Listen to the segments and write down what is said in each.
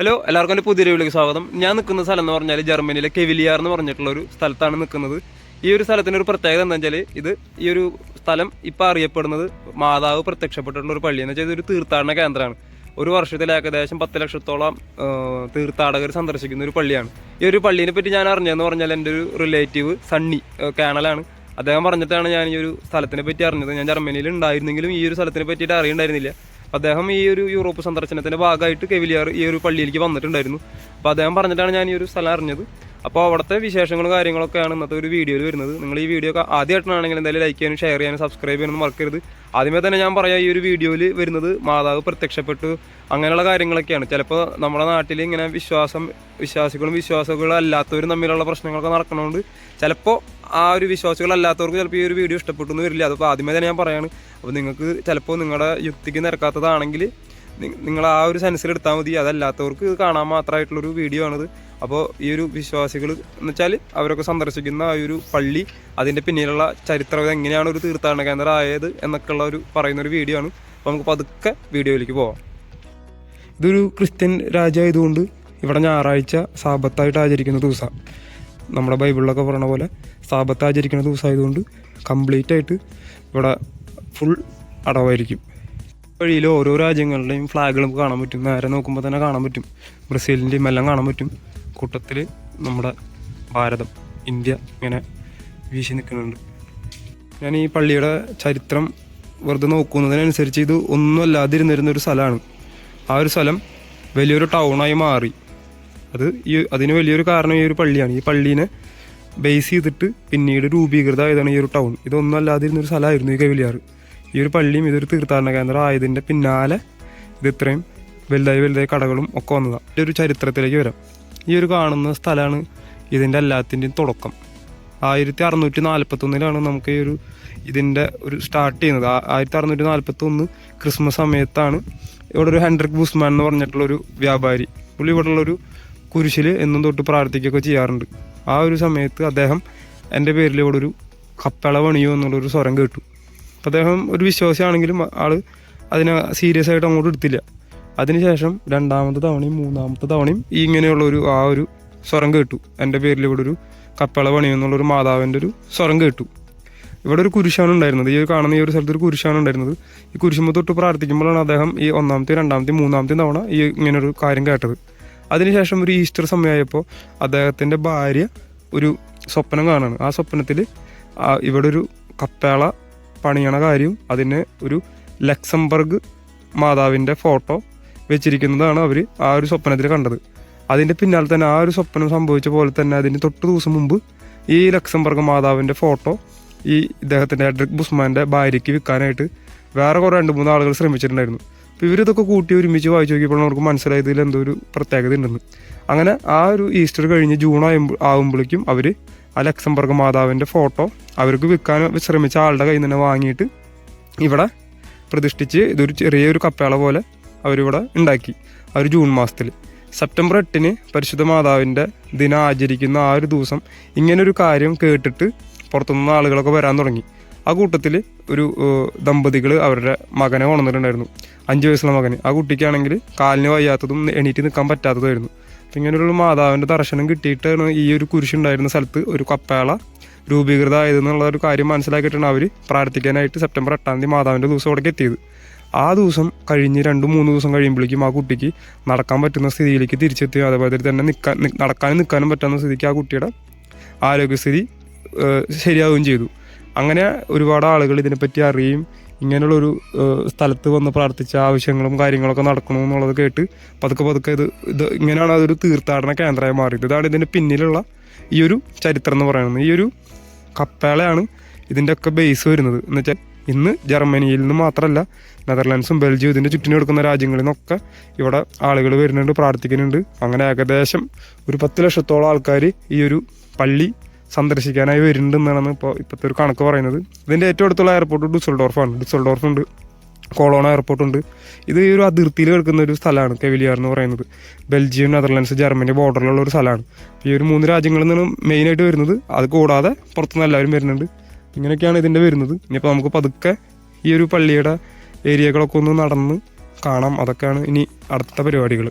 Hello എല്ലാവർക്കും എന്റെ പുതിയ രീതിയിലേക്ക് സ്വാഗതം. ഞാൻ നിൽക്കുന്ന സ്ഥലം എന്ന് പറഞ്ഞാൽ ജർമ്മനിയിലെ കെവിലിയാർ എന്ന് പറഞ്ഞിട്ടുള്ള ഒരു സ്ഥലത്താണ് നിൽക്കുന്നത്. ഈ ഒരു സ്ഥലത്തിന്റെ ഒരു പ്രത്യേകത എന്താ വെച്ചാൽ ഇത് ഈ ഒരു സ്ഥലം ഇപ്പം അറിയപ്പെടുന്നത് മാതാവ് പ്രത്യക്ഷപ്പെട്ടിട്ടുള്ള ഒരു പള്ളി എന്ന് വെച്ചാൽ ഇതൊരു തീർത്ഥാടന കേന്ദ്രമാണ്. ഒരു വർഷത്തിൽ ഏകദേശം പത്ത് ലക്ഷത്തോളം തീർത്ഥാടകർ സന്ദർശിക്കുന്ന ഒരു പള്ളിയാണ്. ഈ ഒരു പള്ളീനെ പറ്റി ഞാൻ അറിഞ്ഞതെന്ന് പറഞ്ഞാൽ എന്റെ ഒരു റിലേറ്റീവ് സണ്ണി കാനലാണ് അദ്ദേഹം പറഞ്ഞിട്ടാണ് ഞാൻ ഈ ഒരു സ്ഥലത്തിനെ പറ്റി അറിഞ്ഞത്. ഞാൻ ജർമ്മനിയിൽ ഉണ്ടായിരുന്നെങ്കിലും ഈ ഒരു സ്ഥലത്തിനെ പറ്റിയിട്ട് അറിയണ്ടായിരുന്നില്ല. അദ്ദേഹം ഈ ഒരു യൂറോപ്പ് സന്ദർശനത്തിന്റെ ഭാഗമായിട്ട് കെവിലിയാർ ഈ ഒരു പള്ളിയിലേക്ക് വന്നിട്ടുണ്ടായിരുന്നു. അപ്പോൾ അദ്ദേഹം പറഞ്ഞിട്ടാണ് ഞാൻ ഈ ഒരു സ്ഥലം അറിഞ്ഞത്. അപ്പോൾ അവിടുത്തെ വിശേഷങ്ങളും കാര്യങ്ങളൊക്കെയാണ് ഇന്നത്തെ ഒരു വീഡിയോയിൽ വരുന്നത്. നിങ്ങൾ ഈ വീഡിയോ ഒക്കെ ആദ്യമായിട്ടാണെങ്കിൽ എന്തായാലും ലൈക്ക് ചെയ്യാനും ഷെയർ ചെയ്യാനും സബ്സ്ക്രൈബ് ചെയ്യാനും മറക്കരുത്. ആദ്യമേ തന്നെ ഞാൻ പറയാം ഈ ഒരു വീഡിയോയിൽ വരുന്നത് മാതാവ് പ്രത്യക്ഷപ്പെട്ടു. അങ്ങനെയുള്ള കാര്യങ്ങളൊക്കെയാണ്. ചിലപ്പോൾ നമ്മുടെ നാട്ടിൽ ഇങ്ങനെ വിശ്വാസം വിശ്വാസികളും വിശ്വാസികളും അല്ലാത്തവരും തമ്മിലുള്ള പ്രശ്നങ്ങളൊക്കെ നടക്കണതുകൊണ്ട് ചിലപ്പോൾ ആ ഒരു വിശ്വാസികളല്ലാത്തവർക്ക് ചിലപ്പോൾ ഈ ഒരു വീഡിയോ ഇഷ്ടപ്പെട്ടു എന്ന് വരില്ല. അതിപ്പോൾ ആദ്യമേ തന്നെ ഞാൻ പറയാണ്. അപ്പോൾ നിങ്ങൾക്ക് ചിലപ്പോൾ നിങ്ങളുടെ യുക്തിക്ക് നിരക്കാത്തതാണെങ്കിൽ നിങ്ങൾ ആ ഒരു സെൻസിൽ എടുത്താൽ മതി. അതല്ലാത്തവർക്ക് ഇത് കാണാൻ മാത്രമായിട്ടുള്ളൊരു വീഡിയോ ആണിത്. അപ്പോൾ ഈ ഒരു വിശ്വാസികൾ എന്ന് വെച്ചാൽ അവരൊക്കെ സന്ദർശിക്കുന്ന ആ ഒരു പള്ളി അതിന്റെ പിന്നിലുള്ള ചരിത്രം എങ്ങനെയാണ് ഒരു തീർത്ഥാടന കേന്ദ്രം ആയത് എന്നൊക്കെയുള്ള ഒരു പറയുന്ന ഒരു വീഡിയോ ആണ്. അപ്പോൾ നമുക്ക് പതുക്കെ വീഡിയോയിലേക്ക് പോവാം. ഇതൊരു ക്രിസ്ത്യൻ രാജ്യമായതുകൊണ്ട് ഇവിടെ ഞായറാഴ്ച സാപത്തായിട്ട് ആചരിക്കുന്ന ദിവസമാണ് നമ്മുടെ ബൈബിളിലൊക്കെ പറഞ്ഞ പോലെ സാപത്ത് ആചരിക്കുന്ന ദിവസമായതുകൊണ്ട് കംപ്ലീറ്റ് ആയിട്ട് ഇവിടെ ഫുൾ അടവായിരിക്കും. വഴിയിൽ ഓരോ രാജ്യങ്ങളുടെയും ഫ്ലാഗുകൾ നമുക്ക് കാണാൻ പറ്റും. നേരെ നോക്കുമ്പോൾ തന്നെ കാണാൻ പറ്റും. ബ്രസീലിന്റെയും എല്ലാം കാണാൻ പറ്റും. കൂട്ടത്തിൽ നമ്മുടെ ഭാരതം ഇന്ത്യ ഇങ്ങനെ വീശി നിൽക്കുന്നുണ്ട്. ഞാൻ ഈ പള്ളിയുടെ ചരിത്രം വെറുതെ നോക്കുന്നതിനനുസരിച്ച് ഇത് ഒന്നും അല്ലാതിരുന്നിരുന്ന ഒരു സ്ഥലമാണ്. ആ ഒരു സ്ഥലം വലിയൊരു ടൗണായി മാറി. അത് ഈ അതിന് വലിയൊരു കാരണം ഈ ഒരു പള്ളിയാണ്. ഈ പള്ളീനെ ബേസ് ചെയ്തിട്ട് പിന്നീട് രൂപീകൃത ആയതാണ് ഈ ഒരു ടൗൺ ഇതൊന്നും അല്ലാതിരുന്ന ഒരു സ്ഥലമായിരുന്നു ഈ കവിലിയാർ ഈ ഒരു പള്ളിയും ഇതൊരു തീർത്ഥാടന കേന്ദ്രം ആയതിന്റെ പിന്നാലെ ഇത് ഇത്രയും വലുതായി വലുതായി കടകളും ഒക്കെ വന്നതാണ് ഈ ഒരു ചരിത്രത്തിലേക്ക് വരാം. ഈ ഒരു കാണുന്ന സ്ഥലമാണ് ഇതിന്റെ എല്ലാത്തിന്റെയും തുടക്കം. ആയിരത്തി അറുന്നൂറ്റി നാൽപ്പത്തൊന്നിലാണ് നമുക്ക് ഈ ഒരു ഇതിന്റെ ഒരു സ്റ്റാർട്ട് ചെയ്യുന്നത്. ആയിരത്തി അറുന്നൂറ്റി നാൽപ്പത്തി ഒന്ന് ക്രിസ്മസ് സമയത്താണ് ഇവിടെ ഒരു ഹെൻഡ്രിക് ബുസ്മാൻ എന്ന് പറഞ്ഞിട്ടുള്ളൊരു വ്യാപാരി. പുള്ളി ഇവിടെയുള്ള ഒരു കുരിശിൽ എന്നും തൊട്ട് പ്രാർത്ഥിക്കുകയൊക്കെ ചെയ്യാറുണ്ട്. ആ ഒരു സമയത്ത് അദ്ദേഹം എന്റെ പേരിൽ ഇവിടെ ഒരു കപ്പള പണിയോ എന്നുള്ളൊരു സ്വരം കേട്ടു. അദ്ദേഹം ഒരു വിശ്വാസിയാണെങ്കിലും ആൾ അതിനെ സീരിയസ് ആയിട്ട് അങ്ങോട്ട് എടുത്തില്ല. അതിനുശേഷം രണ്ടാമത്തെ തവണയും മൂന്നാമത്തെ തവണയും ഈ ഇങ്ങനെയുള്ള ഒരു ആ ഒരു സ്വരം കേട്ടു. എന്റെ പേരിൽ ഇവിടെ ഒരു കപ്പള പണിയോ എന്നുള്ളൊരു മാതാവിന്റെ ഒരു സ്വരം കേട്ടു. ഇവിടെ ഒരു കുരിശാണ് ഉണ്ടായിരുന്നത്. ഈ ഒരു കാണുന്ന ഈ ഒരു സ്ഥലത്ത് ഒരു കുരിശാണ് ഉണ്ടായിരുന്നത്. ഈ കുരിശുമ്പോൾ തൊട്ട് പ്രാർത്ഥിക്കുമ്പോഴാണ് അദ്ദേഹം ഈ ഒന്നാമത്തെ രണ്ടാമത്തെ മൂന്നാമത്തെ തവണ ഈ ഇങ്ങനൊരു കാര്യം കേട്ടത്. അതിനുശേഷം ഒരു ഈസ്റ്റർ സമയമായപ്പോൾ അദ്ദേഹത്തിന്റെ ഭാര്യ ഒരു സ്വപ്നം കാണാണ്. ആ സ്വപ്നത്തിൽ ഇവിടെ ഒരു കപ്പേള പണിയണ കാര്യം അതിന് ഒരു ലക്സംബർഗ് മാതാവിന്റെ ഫോട്ടോ വെച്ചിരിക്കുന്നതാണ് അവർ ആ ഒരു സ്വപ്നത്തിൽ കണ്ടത്. അതിന്റെ പിന്നാലെ തന്നെ ആ ഒരു സ്വപ്നം സംഭവിച്ച പോലെ തന്നെ അതിന് തൊട്ട് ദിവസം മുമ്പ് ഈ ലക്സംബർഗ് മാതാവിന്റെ ഫോട്ടോ ഈ ഇദ്ദേഹത്തിന്റെ എഡ്രിക് ബുസ്മാന്റെ ഭാര്യയ്ക്ക് വിൽക്കാനായിട്ട് വേറെ കുറേ രണ്ട് മൂന്ന് ആളുകൾ ശ്രമിച്ചിട്ടുണ്ടായിരുന്നു. അപ്പോൾ ഇവരിതൊക്കെ കൂട്ടി ഒരുമിച്ച് വായിച്ചു നോക്കിയപ്പോൾ അവർക്ക് മനസ്സിലായത് ഇതിൽ എന്തോ ഒരു പ്രത്യേകത ഉണ്ടെന്ന്. അങ്ങനെ ആ ഒരു ഈസ്റ്റർ കഴിഞ്ഞ് ജൂൺ ആയുമ്പോൾ ആകുമ്പോഴേക്കും അവർ ആ ലക്സംബർഗ് മാതാവിന്റെ ഫോട്ടോ അവർക്ക് വിൽക്കാൻ ശ്രമിച്ച ആളുടെ കയ്യിൽ നിന്ന് വാങ്ങിയിട്ട് ഇവിടെ പ്രതിഷ്ഠിച്ച് ഇതൊരു ചെറിയൊരു കപ്പേള പോലെ അവരിവിടെ ഉണ്ടാക്കി ആ ഒരു ജൂൺ മാസത്തിൽ സെപ്റ്റംബർ എട്ടിന് പരിശുദ്ധ മാതാവിന്റെ ദിനം ആചരിക്കുന്ന ആ ഒരു ദിവസം ഇങ്ങനൊരു കാര്യം കേട്ടിട്ട് പുറത്തുനിന്ന് ആളുകളൊക്കെ വരാൻ തുടങ്ങി. ആ കൂട്ടത്തിൽ ഒരു ദമ്പതികൾ അവരുടെ മകനെ കൊണ്ടുവന്നിട്ടുണ്ടായിരുന്നു. അഞ്ച് വയസ്സുള്ള മകന്. ആ കുട്ടിക്കാണെങ്കിൽ കാലിന് വയ്യാത്തതും എണീറ്റ് നിൽക്കാൻ പറ്റാത്തതുമായിരുന്നു. അപ്പം ഇങ്ങനെയുള്ള മാതാവിന്റെ ദർശനം കിട്ടിയിട്ടാണ് ഈ ഒരു കുരിശുണ്ടായിരുന്ന സ്ഥലത്ത് ഒരു കപ്പേള രൂപീകൃതമായതെന്നുള്ള ഒരു കാര്യം മനസ്സിലാക്കിയിട്ടാണ് അവർ പ്രാർത്ഥിക്കാനായിട്ട് സെപ്റ്റംബർ എട്ടാം തീയതി മാതാവിന്റെ ദിവസം അവിടേക്ക് എത്തിയത്. ആ ദിവസം കഴിഞ്ഞ് രണ്ട് മൂന്ന് ദിവസം കഴിയുമ്പോഴേക്കും ആ കുട്ടിക്ക് നടക്കാൻ പറ്റുന്ന സ്ഥിതിയിലേക്ക് തിരിച്ചെത്തി അതേപോലെ തന്നെ നിൽക്കാൻ നടക്കാനും നിൽക്കാനും പറ്റുന്ന സ്ഥിതിക്ക് ആ കുട്ടിയുടെ ആരോഗ്യസ്ഥിതി ശരിയാവുകയും ചെയ്തു. അങ്ങനെ ഒരുപാട് ആളുകൾ ഇതിനെപ്പറ്റി അറിയും. ഇങ്ങനെയുള്ളൊരു സ്ഥലത്ത് വന്ന് പ്രാർത്ഥിച്ച ആവശ്യങ്ങളും കാര്യങ്ങളൊക്കെ നടക്കണം എന്നുള്ളത് കേട്ട് പതുക്കെ പതുക്കെ ഇത് ഇത് ഇങ്ങനെയാണ് അതൊരു തീർത്ഥാടന കേന്ദ്രമായി മാറിയത്. ഇതാണ് ഇതിന്റെ പിന്നിലുള്ള ഈ ഒരു ചരിത്രം എന്ന് പറയുന്നത്. ഈ ഒരു കപ്പേളയാണ് ഇതിന്റെയൊക്കെ ബേസ് വരുന്നത്. എന്ന് വെച്ചാൽ ഇന്ന് ജർമ്മനിയിൽ നിന്ന് മാത്രമല്ല നെതർലാൻഡ്സും ബെൽജിയം ഇതിന്റെ ചുറ്റിനും എടുക്കുന്ന രാജ്യങ്ങളിൽ നിന്നൊക്കെ ഇവിടെ ആളുകൾ വരുന്നുണ്ട് പ്രാർത്ഥിക്കുന്നുണ്ട്. അങ്ങനെ ഏകദേശം ഒരു പത്ത് ലക്ഷത്തോളം ആൾക്കാർ ഈ ഒരു പള്ളി സന്ദർശിക്കാനായി വരുന്നുണ്ടെന്നാണ് ഇപ്പോൾ ഇപ്പോഴത്തെ ഒരു കണക്ക് പറയുന്നത്. ഇതിന്റെ ഏറ്റവും അടുത്തുള്ള എയർപോർട്ട് ഡിസൽഡോർഫാണ് ഡിസൽഡോർഫ് ഉണ്ട് കൊളോണ എയർപോർട്ട് ഉണ്ട്. ഇത് ഈ ഒരു അതിർത്തിയിൽ കിടക്കുന്ന ഒരു സ്ഥലമാണ് കെവിലിയാർ എന്ന് പറയുന്നത്. ബെൽജിയം നെതർലാൻഡ്സ് ജർമ്മനി ബോർഡറിലുള്ള ഒരു സ്ഥലമാണ്. ഈ ഒരു മൂന്ന് രാജ്യങ്ങളിൽ നിന്നും മെയിനായിട്ട് വരുന്നത് അത് കൂടാതെ പുറത്തുനിന്ന് എല്ലാവരും വരുന്നുണ്ട്. ഇങ്ങനെയൊക്കെയാണ് ഇതിന്റെ വരുന്നത്. ഇനിയിപ്പോൾ നമുക്ക് പതുക്കെ ഈ ഒരു പള്ളിയുടെ ഏരിയകളൊക്കെ ഒന്ന് നടന്ന് കാണാം. അതൊക്കെയാണ് ഇനി അടുത്ത പരിപാടികൾ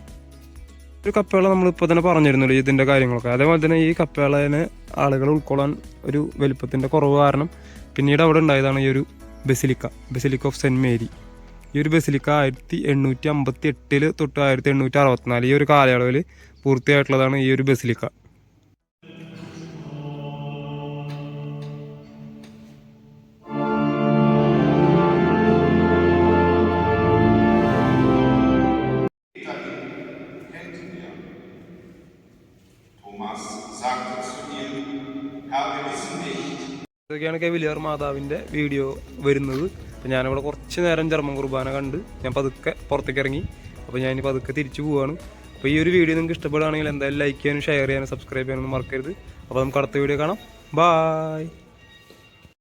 ഒരു കപ്പേള നമ്മളിപ്പോൾ തന്നെ പറഞ്ഞിരുന്നല്ലോ ഇതിന്റെ കാര്യങ്ങളൊക്കെ. അതേപോലെ തന്നെ ഈ കപ്പേളനെ ആളുകൾ ഉൾക്കൊള്ളാൻ ഒരു വലിപ്പത്തിന്റെ കുറവ് കാരണം പിന്നീട് അവിടെ ഉണ്ടായതാണ് ഈ ഒരു basilica basilica of Saint Mary. ഈ ഒരു ബസിലിക്ക ആയിരത്തി എണ്ണൂറ്റി അമ്പത്തി എട്ടിൽ തൊട്ട് ആയിരത്തി എണ്ണൂറ്റി അറുപത്തിനാല് ഈ ഒരു കാലയളവിൽ പൂർത്തിയായിട്ടുള്ളതാണ് ഈ ഒരു ബസിലിക്ക. ഇതൊക്കെയാണ് കെവിലിയർ മാതാവിന്റെ വീഡിയോ വരുന്നത്. അപ്പോൾ ഞാനിവിടെ കുറച്ച് നേരം ജർമ്മൻ കുർബാന കണ്ട് ഞാൻ പതുക്കെ പുറത്തേക്ക് ഇറങ്ങി അപ്പോൾ ഞാൻ പതുക്കെ തിരിച്ചു പോവാണ്. അപ്പോൾ ഈ ഒരു വീഡിയോ നിങ്ങൾക്ക് ഇഷ്ടപ്പെടുകയാണെങ്കിൽ എന്തായാലും ലൈക്ക് ചെയ്യാനും ഷെയർ ചെയ്യാനും സബ്സ്ക്രൈബ് ചെയ്യാനൊന്നും മറക്കരുത്. അപ്പോൾ നമുക്ക് അടുത്ത വീഡിയോ കാണാം. ബായ്